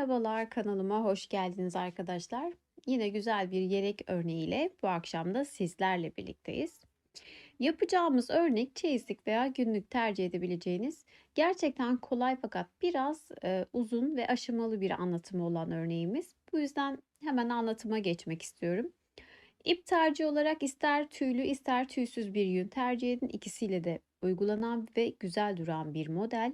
Merhabalar kanalıma hoş geldiniz arkadaşlar. Yine güzel bir yelek örneğiyle bu akşam da sizlerle birlikteyiz. Yapacağımız örnek çeyizlik veya günlük tercih edebileceğiniz gerçekten kolay fakat biraz e, uzun ve aşamalı bir anlatımı olan örneğimiz. Bu yüzden hemen anlatıma geçmek istiyorum. İp tercih olarak ister tüylü ister tüysüz bir yün tercih edin. İkisiyle de uygulanan ve güzel duran bir model.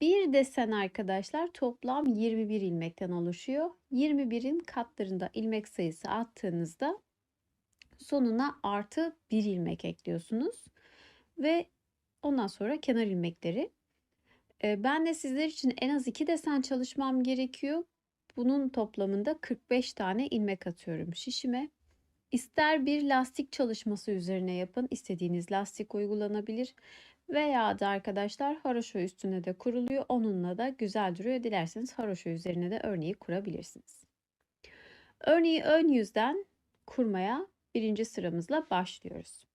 Bir desen arkadaşlar toplam 21 ilmekten oluşuyor. 21'in katlarında ilmek sayısı attığınızda sonuna artı 1 ilmek ekliyorsunuz. Ve ondan sonra kenar ilmekleri. Ben de sizler için en az 2 desen çalışmam gerekiyor. Bunun toplamında 45 tane ilmek atıyorum şişime. İster bir lastik çalışması üzerine yapın, istediğiniz lastik uygulanabilir. Veya da arkadaşlar haroşa üstüne de kuruluyor. Onunla da güzel duruyor. Dilerseniz haroşa üzerine de örneği kurabilirsiniz. Örneği ön yüzden kurmaya birinci sıramızla başlıyoruz.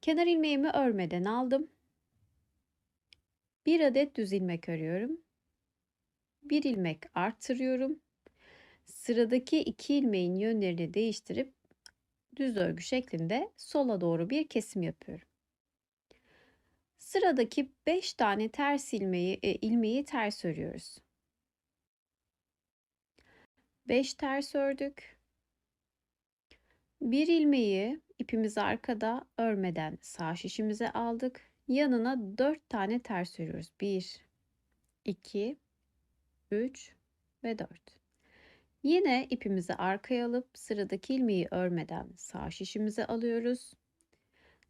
Kenar ilmeğimi örmeden aldım. Bir adet düz ilmek örüyorum. Bir ilmek arttırıyorum. Sıradaki iki ilmeğin yönlerini değiştirip düz örgü şeklinde sola doğru bir kesim yapıyorum. Sıradaki 5 tane ters ilmeği, e, ilmeği ters örüyoruz. 5 ters ördük. Bir ilmeği ipimiz arkada örmeden sağ şişimize aldık. Yanına 4 tane ters örüyoruz. 1 2 3 ve 4. Yine ipimizi arkaya alıp sıradaki ilmeği örmeden sağ şişimize alıyoruz.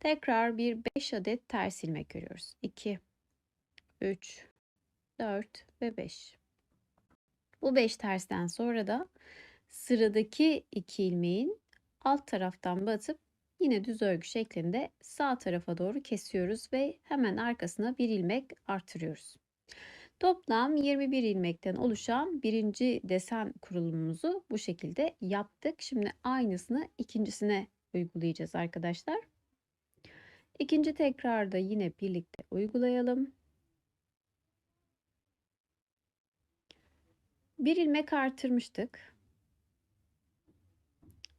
Tekrar bir 5 adet ters ilmek örüyoruz. 2, 3, 4 ve 5. Bu 5 tersten sonra da sıradaki 2 ilmeğin alt taraftan batıp yine düz örgü şeklinde sağ tarafa doğru kesiyoruz ve hemen arkasına bir ilmek artırıyoruz. Toplam 21 ilmekten oluşan birinci desen kurulumumuzu bu şekilde yaptık. Şimdi aynısını ikincisine uygulayacağız arkadaşlar. İkinci tekrarda yine birlikte uygulayalım. Bir ilmek artırmıştık.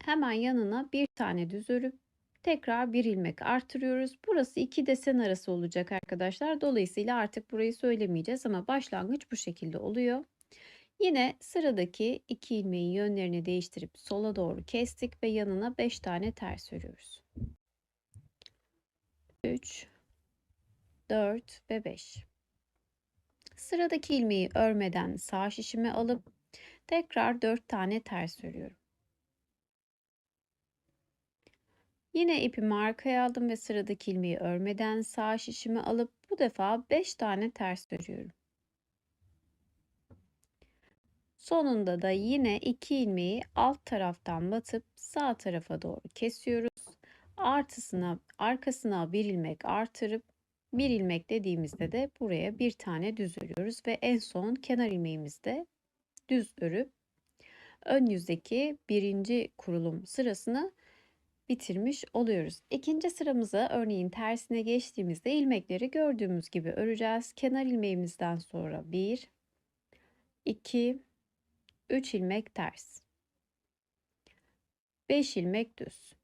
Hemen yanına bir tane düz örüp tekrar bir ilmek artırıyoruz. Burası iki desen arası olacak arkadaşlar. Dolayısıyla artık burayı söylemeyeceğiz ama başlangıç bu şekilde oluyor. Yine sıradaki iki ilmeğin yönlerini değiştirip sola doğru kestik ve yanına 5 tane ters örüyoruz. 3, 4 ve 5. Sıradaki ilmeği örmeden sağ şişime alıp tekrar 4 tane ters örüyorum. Yine ipimi arkaya aldım ve sıradaki ilmeği örmeden sağ şişime alıp bu defa 5 tane ters örüyorum. Sonunda da yine iki ilmeği alt taraftan batıp sağ tarafa doğru kesiyoruz artısına arkasına bir ilmek artırıp bir ilmek dediğimizde de buraya bir tane düz örüyoruz ve en son kenar ilmeğimizde düz örüp ön yüzdeki birinci kurulum sırasını bitirmiş oluyoruz. İkinci sıramıza örneğin tersine geçtiğimizde ilmekleri gördüğümüz gibi öreceğiz. Kenar ilmeğimizden sonra 1 2 3 ilmek ters. 5 ilmek düz.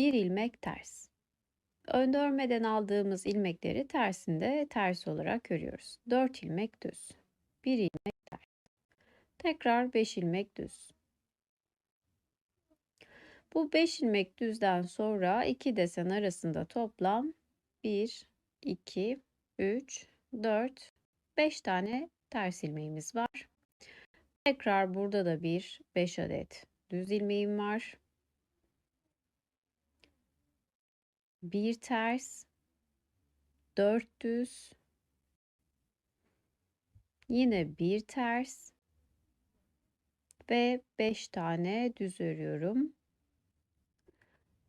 Bir ilmek ters. Ön örmeden aldığımız ilmekleri tersinde ters olarak örüyoruz. 4 ilmek düz. 1 ilmek ters. Tekrar 5 ilmek düz. Bu 5 ilmek düzden sonra iki desen arasında toplam 1, 2, 3, 4, 5 tane ters ilmeğimiz var. Tekrar burada da bir 5 adet düz ilmeğim var. Bir ters, dört düz, yine bir ters ve beş tane düz örüyorum.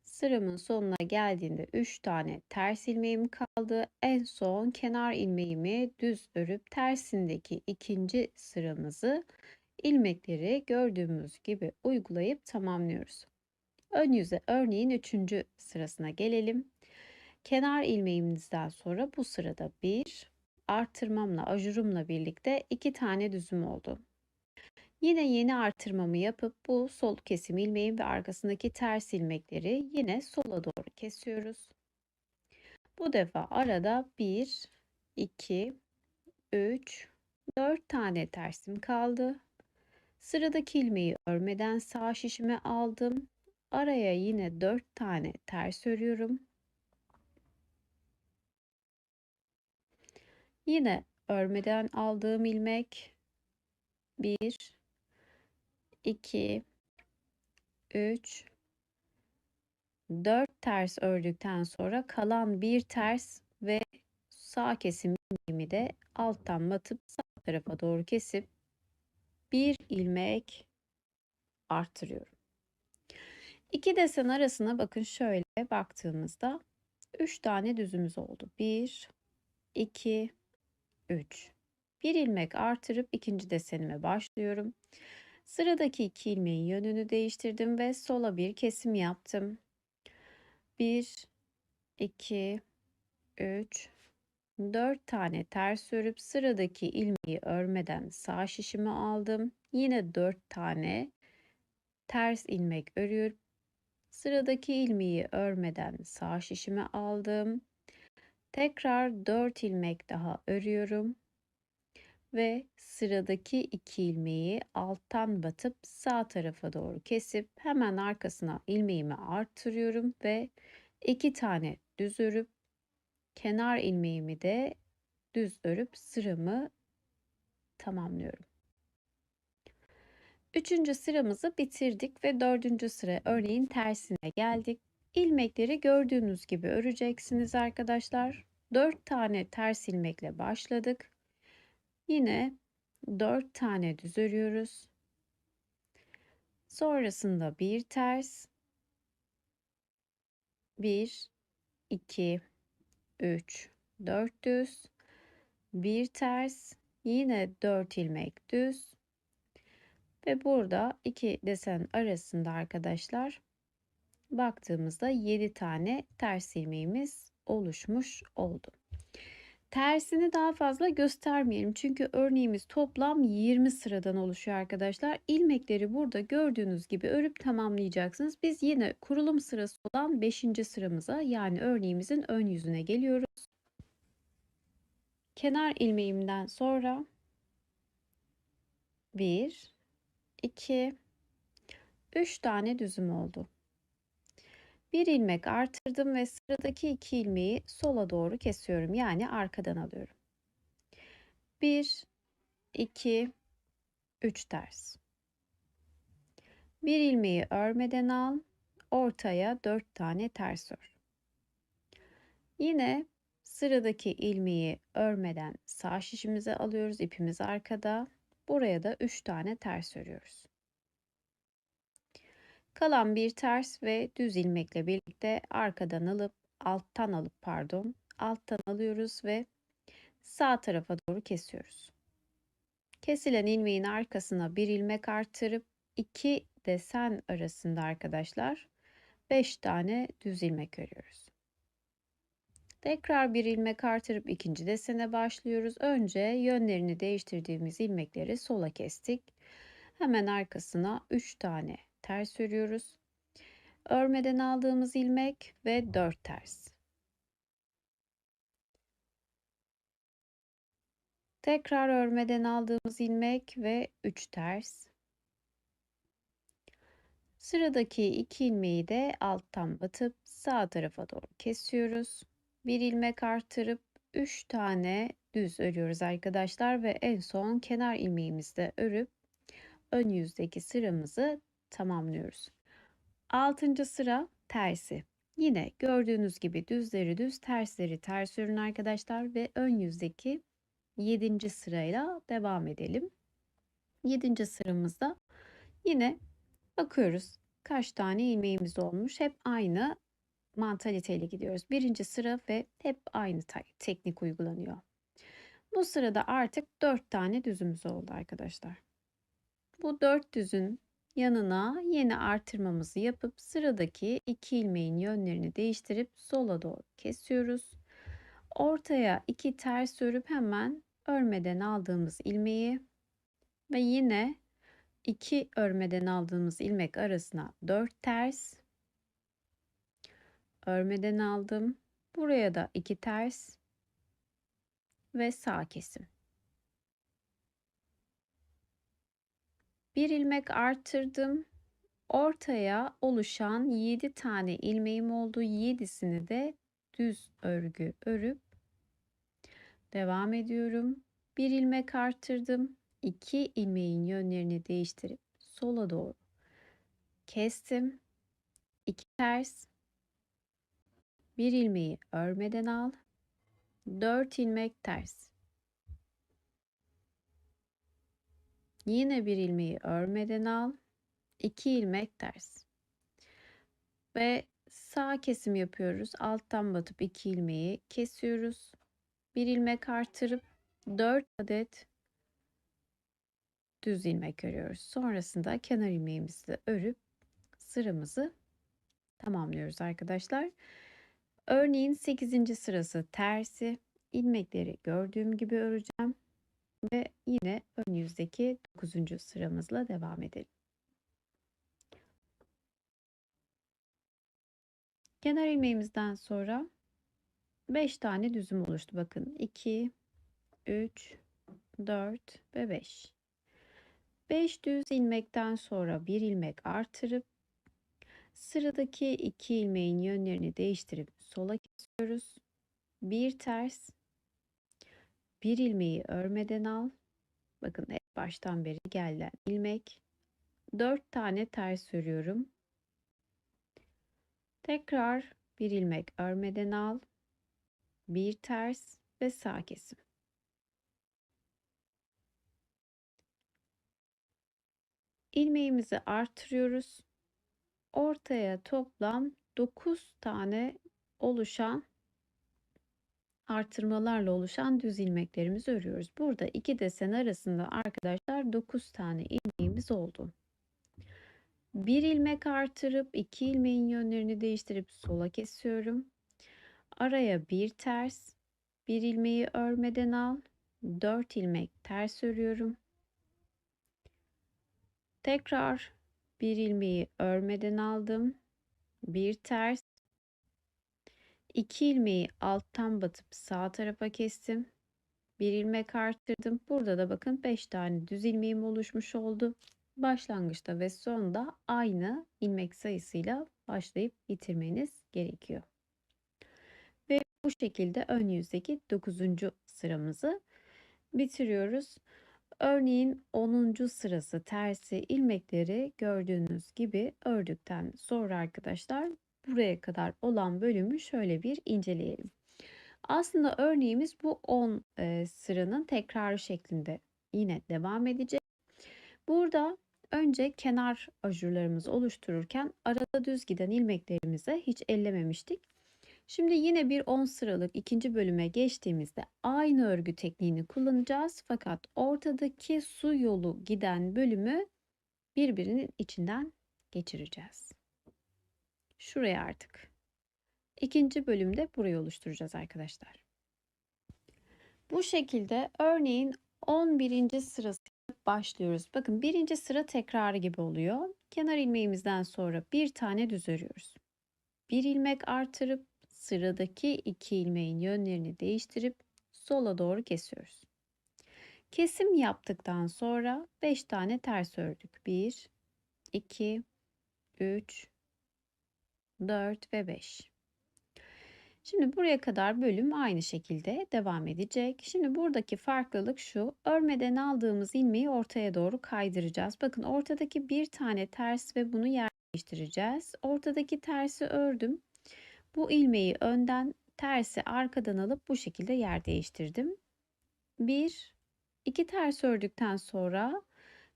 Sıramın sonuna geldiğinde 3 tane ters ilmeğim kaldı. En son kenar ilmeğimi düz örüp tersindeki ikinci sıramızı ilmekleri gördüğümüz gibi uygulayıp tamamlıyoruz. Ön yüze örneğin üçüncü sırasına gelelim. kenar ilmeğimizden sonra bu sırada bir artırmamla ajurumla birlikte iki tane düzüm oldu. Yine yeni artırmamı yapıp bu sol kesim ilmeğim ve arkasındaki ters ilmekleri yine sola doğru kesiyoruz. Bu defa arada 1, 2, 3, 4 tane tersim kaldı. Sıradaki ilmeği örmeden sağ şişime aldım. Araya yine 4 tane ters örüyorum. Yine örmeden aldığım ilmek 1 2 3 4 ters ördükten sonra kalan bir ters ve sağ kesim ilmeğimi de alttan batıp sağ tarafa doğru kesip bir ilmek arttırıyorum. İki desen arasına bakın şöyle baktığımızda 3 tane düzümüz oldu. 1 2 3 bir ilmek artırıp ikinci desenime başlıyorum. Sıradaki iki ilmeğin yönünü değiştirdim ve sola bir kesim yaptım. 1 2 3 4 tane ters örüp sıradaki ilmeği örmeden sağ şişimi aldım. Yine 4 tane ters ilmek örüyorum. Sıradaki ilmeği örmeden sağ şişimi aldım. Tekrar 4 ilmek daha örüyorum ve sıradaki iki ilmeği alttan batıp sağ tarafa doğru kesip hemen arkasına ilmeğimi arttırıyorum ve iki tane düz örüp kenar ilmeğimi de düz örüp sıramı tamamlıyorum. Üçüncü sıramızı bitirdik ve dördüncü sıra örneğin tersine geldik. İlmekleri gördüğünüz gibi öreceksiniz arkadaşlar. Dört tane ters ilmekle başladık. Yine 4 tane düz örüyoruz. Sonrasında bir ters 1 2 3 4 düz bir ters yine 4 ilmek düz ve burada iki desen arasında arkadaşlar baktığımızda 7 tane ters ilmeğimiz oluşmuş oldu. Tersini daha fazla göstermeyelim. Çünkü örneğimiz toplam 20 sıradan oluşuyor arkadaşlar. İlmekleri burada gördüğünüz gibi örüp tamamlayacaksınız. Biz yine kurulum sırası olan 5. sıramıza yani örneğimizin ön yüzüne geliyoruz. Kenar ilmeğimden sonra 1 2 3 tane düzüm oldu. Bir ilmek artırdım ve sıradaki iki ilmeği sola doğru kesiyorum. Yani arkadan alıyorum. 1 2 3 ters. Bir ilmeği örmeden al, ortaya 4 tane ters ör. Yine sıradaki ilmeği örmeden sağ şişimize alıyoruz. ipimiz arkada. Buraya da 3 tane ters örüyoruz. Kalan bir ters ve düz ilmekle birlikte arkadan alıp alttan alıp pardon alttan alıyoruz ve sağ tarafa doğru kesiyoruz. Kesilen ilmeğin arkasına bir ilmek artırıp iki desen arasında arkadaşlar 5 tane düz ilmek örüyoruz. Tekrar bir ilmek artırıp ikinci desene başlıyoruz. Önce yönlerini değiştirdiğimiz ilmekleri sola kestik. Hemen arkasına 3 tane ters örüyoruz. Örmeden aldığımız ilmek ve 4 ters. Tekrar örmeden aldığımız ilmek ve 3 ters. Sıradaki iki ilmeği de alttan batıp sağ tarafa doğru kesiyoruz. Bir ilmek artırıp 3 tane düz örüyoruz arkadaşlar ve en son kenar ilmeğimizde örüp ön yüzdeki sıramızı tamamlıyoruz. Altıncı sıra tersi. Yine gördüğünüz gibi düzleri düz, tersleri ters örün arkadaşlar ve ön yüzdeki yedinci sırayla devam edelim. Yedinci sıramızda yine bakıyoruz kaç tane ilmeğimiz olmuş. Hep aynı mantaliteyle gidiyoruz. Birinci sıra ve hep aynı teknik uygulanıyor. Bu sırada artık dört tane düzümüz oldu arkadaşlar. Bu dört düzün yanına yeni artırmamızı yapıp sıradaki iki ilmeğin yönlerini değiştirip sola doğru kesiyoruz. Ortaya iki ters örüp hemen örmeden aldığımız ilmeği ve yine iki örmeden aldığımız ilmek arasına 4 ters örmeden aldım. Buraya da iki ters ve sağ kesim. Bir ilmek artırdım. Ortaya oluşan 7 tane ilmeğim oldu. 7'sini de düz örgü örüp devam ediyorum. Bir ilmek artırdım. 2 ilmeğin yönlerini değiştirip sola doğru kestim. 2 ters. Bir ilmeği örmeden al. 4 ilmek ters. Yine bir ilmeği örmeden al. 2 ilmek ters. Ve sağ kesim yapıyoruz. Alttan batıp 2 ilmeği kesiyoruz. Bir ilmek artırıp 4 adet düz ilmek örüyoruz. Sonrasında kenar ilmeğimizi de örüp sıramızı tamamlıyoruz arkadaşlar. Örneğin 8. sırası tersi. ilmekleri gördüğüm gibi öreceğim. Ve yine ön yüzdeki 9. sıramızla devam edelim. Kenar ilmeğimizden sonra 5 tane düzüm oluştu. Bakın 2, 3, 4 ve 5. 5 düz ilmekten sonra bir ilmek artırıp sıradaki iki ilmeğin yönlerini değiştirip sola kesiyoruz. Bir ters bir ilmeği örmeden al. Bakın hep baştan beri gelen ilmek. 4 tane ters örüyorum. Tekrar bir ilmek örmeden al. Bir ters ve sağ kesim. ilmeğimizi artırıyoruz. Ortaya toplam 9 tane oluşan artırmalarla oluşan düz ilmeklerimizi örüyoruz. Burada iki desen arasında arkadaşlar 9 tane ilmeğimiz oldu. Bir ilmek artırıp iki ilmeğin yönlerini değiştirip sola kesiyorum. Araya bir ters, bir ilmeği örmeden al, 4 ilmek ters örüyorum. Tekrar bir ilmeği örmeden aldım. Bir ters. İki ilmeği alttan batıp sağ tarafa kestim. Bir ilmek arttırdım. Burada da bakın 5 tane düz ilmeğim oluşmuş oldu. Başlangıçta ve sonda aynı ilmek sayısıyla başlayıp bitirmeniz gerekiyor. Ve bu şekilde ön yüzdeki 9. sıramızı bitiriyoruz. Örneğin 10. sırası tersi ilmekleri gördüğünüz gibi ördükten sonra arkadaşlar buraya kadar olan bölümü şöyle bir inceleyelim. Aslında örneğimiz bu 10 e, sıranın tekrarı şeklinde yine devam edecek. Burada önce kenar ajurlarımızı oluştururken arada düz giden ilmeklerimizi hiç ellememiştik. Şimdi yine bir 10 sıralık ikinci bölüme geçtiğimizde aynı örgü tekniğini kullanacağız. Fakat ortadaki su yolu giden bölümü birbirinin içinden geçireceğiz. Şuraya artık. İkinci bölümde burayı oluşturacağız arkadaşlar. Bu şekilde örneğin 11. sırası başlıyoruz. Bakın birinci sıra tekrarı gibi oluyor. Kenar ilmeğimizden sonra bir tane düz örüyoruz. Bir ilmek artırıp sıradaki iki ilmeğin yönlerini değiştirip sola doğru kesiyoruz. Kesim yaptıktan sonra 5 tane ters ördük. 1, 2, 3, 4 ve 5. Şimdi buraya kadar bölüm aynı şekilde devam edecek. Şimdi buradaki farklılık şu. Örmeden aldığımız ilmeği ortaya doğru kaydıracağız. Bakın ortadaki bir tane ters ve bunu yer değiştireceğiz. Ortadaki tersi ördüm. Bu ilmeği önden tersi arkadan alıp bu şekilde yer değiştirdim. Bir, iki ters ördükten sonra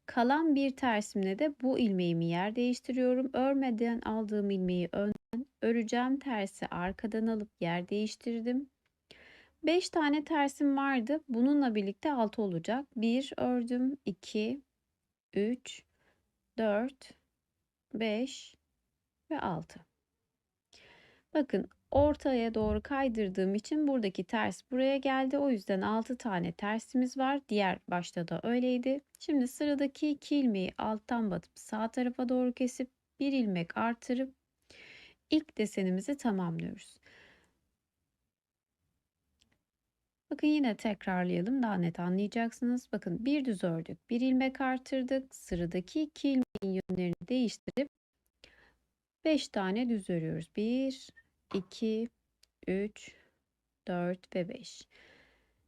kalan bir tersimle de bu ilmeğimi yer değiştiriyorum. Örmeden aldığım ilmeği önden öreceğim tersi arkadan alıp yer değiştirdim. 5 tane tersim vardı. Bununla birlikte 6 olacak. 1 ördüm, 2, 3, 4, 5 ve 6. Bakın ortaya doğru kaydırdığım için buradaki ters buraya geldi. O yüzden 6 tane tersimiz var. Diğer başta da öyleydi. Şimdi sıradaki 2 ilmeği alttan batıp sağ tarafa doğru kesip bir ilmek artırıp ilk desenimizi tamamlıyoruz. Bakın yine tekrarlayalım daha net anlayacaksınız. Bakın bir düz ördük. Bir ilmek artırdık. Sıradaki iki ilmeğin yönlerini değiştirip 5 tane düz örüyoruz. 1, 2, 3, 4 ve 5.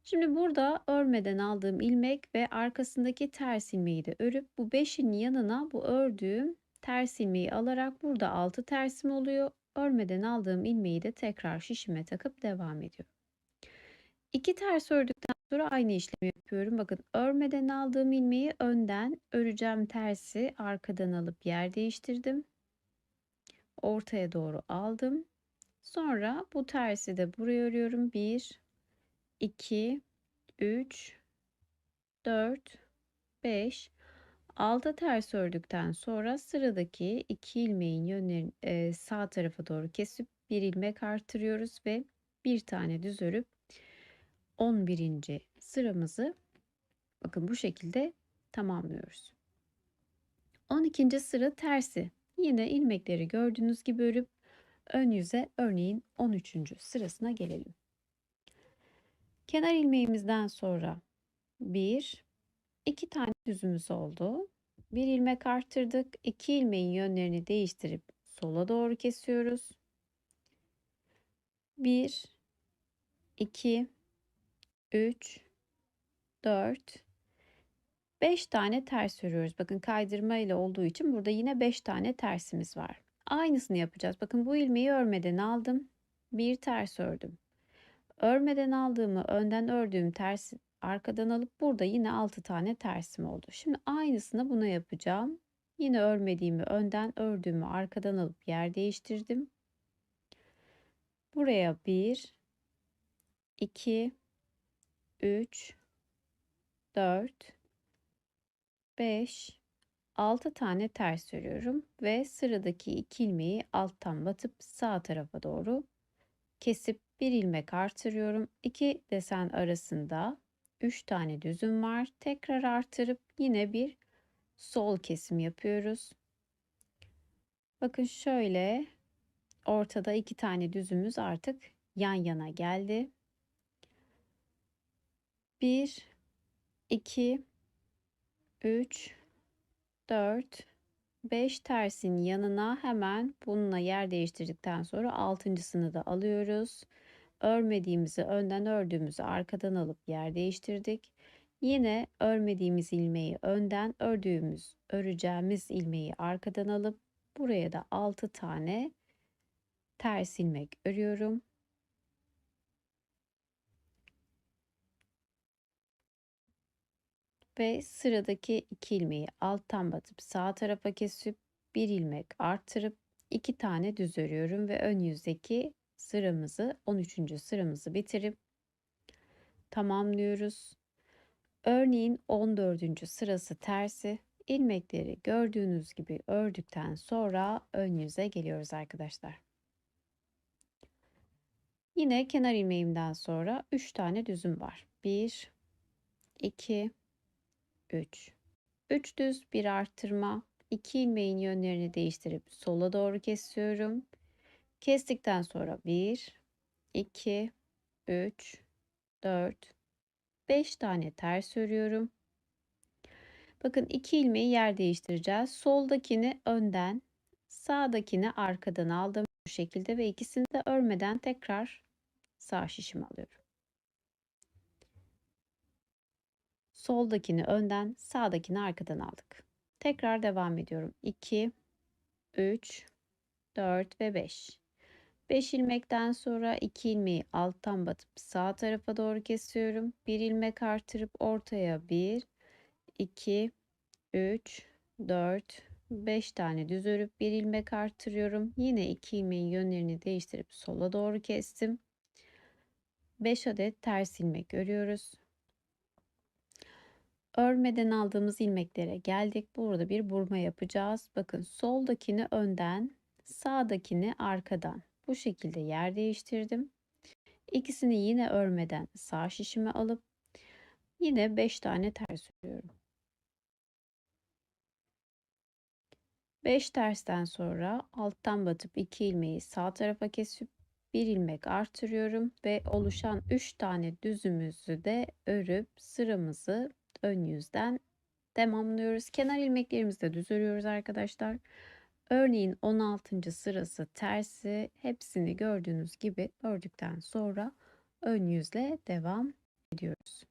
Şimdi burada örmeden aldığım ilmek ve arkasındaki ters ilmeği de örüp bu 5'in yanına bu ördüğüm ters ilmeği alarak burada 6 tersim oluyor. Örmeden aldığım ilmeği de tekrar şişime takıp devam ediyorum. İki ters ördükten sonra aynı işlemi yapıyorum. Bakın örmeden aldığım ilmeği önden öreceğim tersi arkadan alıp yer değiştirdim. Ortaya doğru aldım. Sonra bu tersi de buraya örüyorum. 1 2 3 4 5 6 ters ördükten sonra sıradaki iki ilmeğin yönlerini e, sağ tarafa doğru kesip bir ilmek artırıyoruz ve bir tane düz örüp 11. sıramızı bakın bu şekilde tamamlıyoruz. 12. sıra tersi. Yine ilmekleri gördüğünüz gibi örüp ön yüze örneğin 13. sırasına gelelim. Kenar ilmeğimizden sonra 1 2 tane düzümüz oldu. Bir ilmek arttırdık. 2 ilmeğin yönlerini değiştirip sola doğru kesiyoruz. 1 2 3 4 5 tane ters örüyoruz. Bakın kaydırma ile olduğu için burada yine 5 tane tersimiz var. Aynısını yapacağız. Bakın bu ilmeği örmeden aldım. Bir ters ördüm. Örmeden aldığımı önden ördüğüm ters arkadan alıp burada yine 6 tane tersim oldu. Şimdi aynısını buna yapacağım. Yine örmediğimi önden ördüğümü arkadan alıp yer değiştirdim. Buraya 1 2 3 4 5 6 tane ters örüyorum ve sıradaki iki ilmeği alttan batıp sağ tarafa doğru kesip bir ilmek artırıyorum. İki desen arasında 3 tane düzüm var. Tekrar artırıp yine bir sol kesim yapıyoruz. Bakın şöyle ortada iki tane düzümüz artık yan yana geldi. 1 2 3 4 5 tersin yanına hemen bununla yer değiştirdikten sonra altıncısını da alıyoruz. Örmediğimizi önden ördüğümüzü arkadan alıp yer değiştirdik. Yine örmediğimiz ilmeği önden ördüğümüz öreceğimiz ilmeği arkadan alıp buraya da 6 tane ters ilmek örüyorum. Ve sıradaki iki ilmeği alttan batıp sağ tarafa kesip bir ilmek artırıp iki tane düz örüyorum ve ön yüzdeki sıramızı 13. sıramızı bitirip tamamlıyoruz. Örneğin 14. sırası tersi ilmekleri gördüğünüz gibi ördükten sonra ön yüze geliyoruz arkadaşlar. Yine kenar ilmeğimden sonra 3 tane düzüm var. 1 2 3. 3 düz bir arttırma. 2 ilmeğin yönlerini değiştirip sola doğru kesiyorum. Kestikten sonra 1, 2, 3, 4, 5 tane ters örüyorum. Bakın iki ilmeği yer değiştireceğiz. Soldakini önden, sağdakini arkadan aldım bu şekilde ve ikisini de örmeden tekrar sağ şişimi alıyorum. Soldakini önden, sağdakini arkadan aldık. Tekrar devam ediyorum. 2, 3, 4 ve 5. 5 ilmekten sonra 2 ilmeği alttan batıp sağ tarafa doğru kesiyorum. 1 ilmek artırıp ortaya 1, 2, 3, 4, 5 tane düz örüp 1 ilmek artırıyorum. Yine 2 ilmeğin yönlerini değiştirip sola doğru kestim. 5 adet ters ilmek örüyoruz. Örmeden aldığımız ilmeklere geldik. Burada bir burma yapacağız. Bakın soldakini önden, sağdakini arkadan. Bu şekilde yer değiştirdim. İkisini yine örmeden sağ şişime alıp yine 5 tane ters örüyorum. 5 tersten sonra alttan batıp 2 ilmeği sağ tarafa kesip bir ilmek artırıyorum ve oluşan 3 tane düzümüzü de örüp sıramızı ön yüzden tamamlıyoruz. Kenar ilmeklerimizi de düz örüyoruz arkadaşlar. Örneğin 16. sırası tersi hepsini gördüğünüz gibi ördükten sonra ön yüzle devam ediyoruz.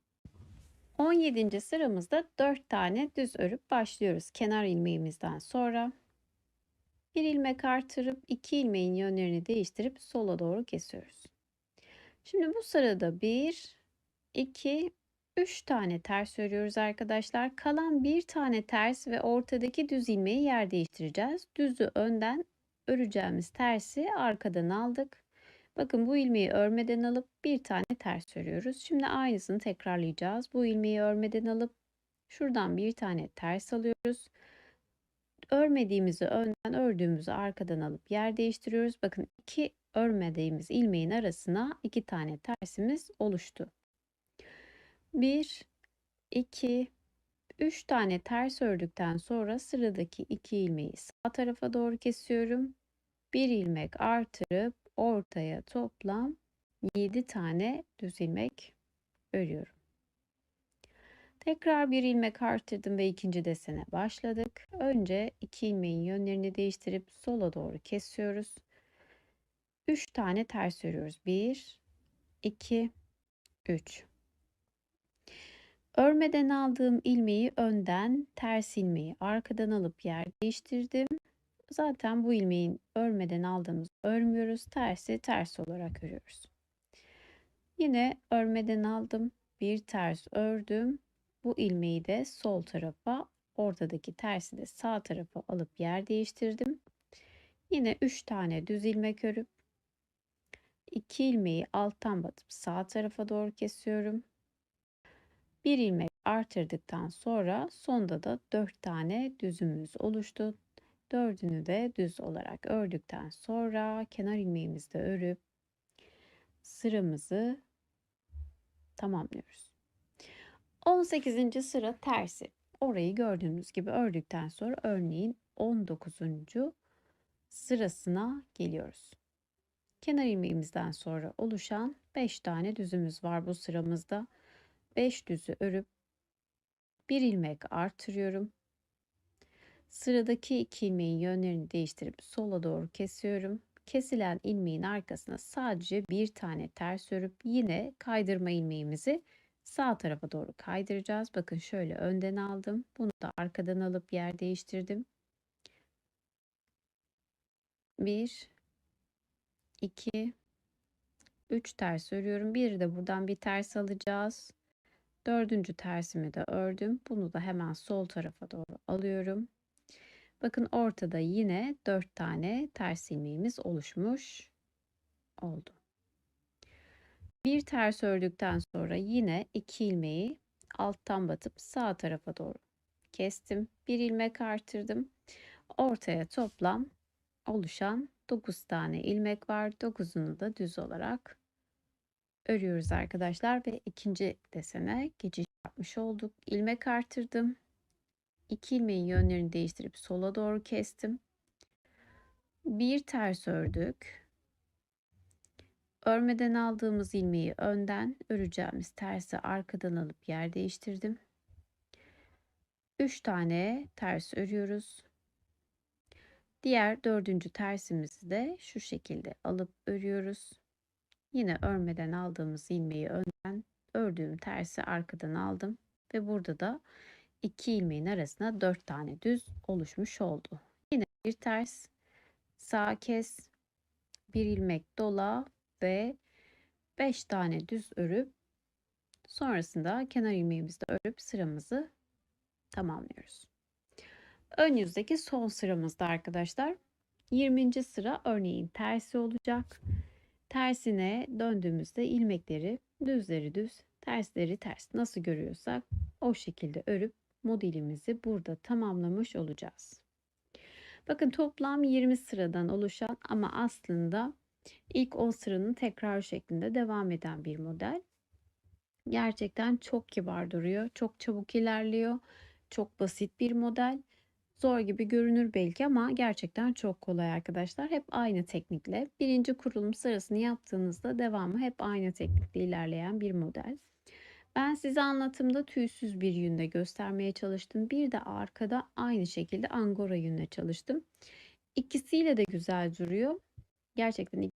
17. sıramızda 4 tane düz örüp başlıyoruz. Kenar ilmeğimizden sonra bir ilmek artırıp iki ilmeğin yönlerini değiştirip sola doğru kesiyoruz. Şimdi bu sırada 1, 2, 3 tane ters örüyoruz arkadaşlar. Kalan bir tane ters ve ortadaki düz ilmeği yer değiştireceğiz. Düzü önden öreceğimiz tersi arkadan aldık. Bakın bu ilmeği örmeden alıp bir tane ters örüyoruz. Şimdi aynısını tekrarlayacağız. Bu ilmeği örmeden alıp şuradan bir tane ters alıyoruz. Örmediğimizi önden ördüğümüzü arkadan alıp yer değiştiriyoruz. Bakın iki örmediğimiz ilmeğin arasına iki tane tersimiz oluştu. 1, 2, 3 tane ters ördükten sonra sıradaki iki ilmeği sağ tarafa doğru kesiyorum. Bir ilmek artırıp ortaya toplam 7 tane düz ilmek örüyorum. Tekrar bir ilmek artırdım ve ikinci desene başladık. Önce iki ilmeğin yönlerini değiştirip sola doğru kesiyoruz. 3 tane ters örüyoruz. 1 2 3 Örmeden aldığım ilmeği önden, ters ilmeği arkadan alıp yer değiştirdim. Zaten bu ilmeğin örmeden aldığımız örmüyoruz. Tersi ters olarak örüyoruz. Yine örmeden aldım. Bir ters ördüm. Bu ilmeği de sol tarafa, ortadaki tersi de sağ tarafa alıp yer değiştirdim. Yine 3 tane düz ilmek örüp 2 ilmeği alttan batıp sağ tarafa doğru kesiyorum. Bir ilmek artırdıktan sonra sonda da 4 tane düzümüz oluştu. Dördünü de düz olarak ördükten sonra kenar ilmeğimizi de örüp sıramızı tamamlıyoruz. 18. sıra tersi. Orayı gördüğümüz gibi ördükten sonra örneğin 19. sırasına geliyoruz. Kenar ilmeğimizden sonra oluşan 5 tane düzümüz var bu sıramızda. 5 düzü örüp bir ilmek artırıyorum. Sıradaki iki ilmeğin yönlerini değiştirip sola doğru kesiyorum. Kesilen ilmeğin arkasına sadece bir tane ters örüp yine kaydırma ilmeğimizi sağ tarafa doğru kaydıracağız. Bakın şöyle önden aldım. Bunu da arkadan alıp yer değiştirdim. 1 2 3 ters örüyorum. Bir de buradan bir ters alacağız. Dördüncü tersimi de ördüm. Bunu da hemen sol tarafa doğru alıyorum. Bakın ortada yine 4 tane ters ilmeğimiz oluşmuş oldu. Bir ters ördükten sonra yine iki ilmeği alttan batıp sağ tarafa doğru kestim. Bir ilmek artırdım. Ortaya toplam oluşan 9 tane ilmek var. 9'unu da düz olarak örüyoruz arkadaşlar ve ikinci desene geçiş yapmış olduk. İlmek artırdım. İki ilmeğin yönlerini değiştirip sola doğru kestim. Bir ters ördük. Örmeden aldığımız ilmeği önden, öreceğimiz tersi arkadan alıp yer değiştirdim. 3 tane ters örüyoruz. Diğer dördüncü tersimizi de şu şekilde alıp örüyoruz. Yine örmeden aldığımız ilmeği önden, ördüğüm tersi arkadan aldım ve burada da iki ilmeğin arasına dört tane düz oluşmuş oldu. Yine bir ters, sağ kes, bir ilmek dola ve 5 tane düz örüp sonrasında kenar ilmeğimizi de örüp sıramızı tamamlıyoruz. Ön yüzdeki son sıramızda arkadaşlar 20. sıra örneğin tersi olacak. Tersine döndüğümüzde ilmekleri düzleri düz, tersleri ters nasıl görüyorsak o şekilde örüp modelimizi burada tamamlamış olacağız. Bakın toplam 20 sıradan oluşan ama aslında ilk 10 sıranın tekrar şeklinde devam eden bir model. Gerçekten çok kibar duruyor. Çok çabuk ilerliyor. Çok basit bir model. Zor gibi görünür belki ama gerçekten çok kolay arkadaşlar. Hep aynı teknikle birinci kurulum sırasını yaptığınızda devamı hep aynı teknikle ilerleyen bir model. Ben size anlatımda tüysüz bir yünle göstermeye çalıştım. Bir de arkada aynı şekilde angora yünle çalıştım. İkisiyle de güzel duruyor. Gerçekten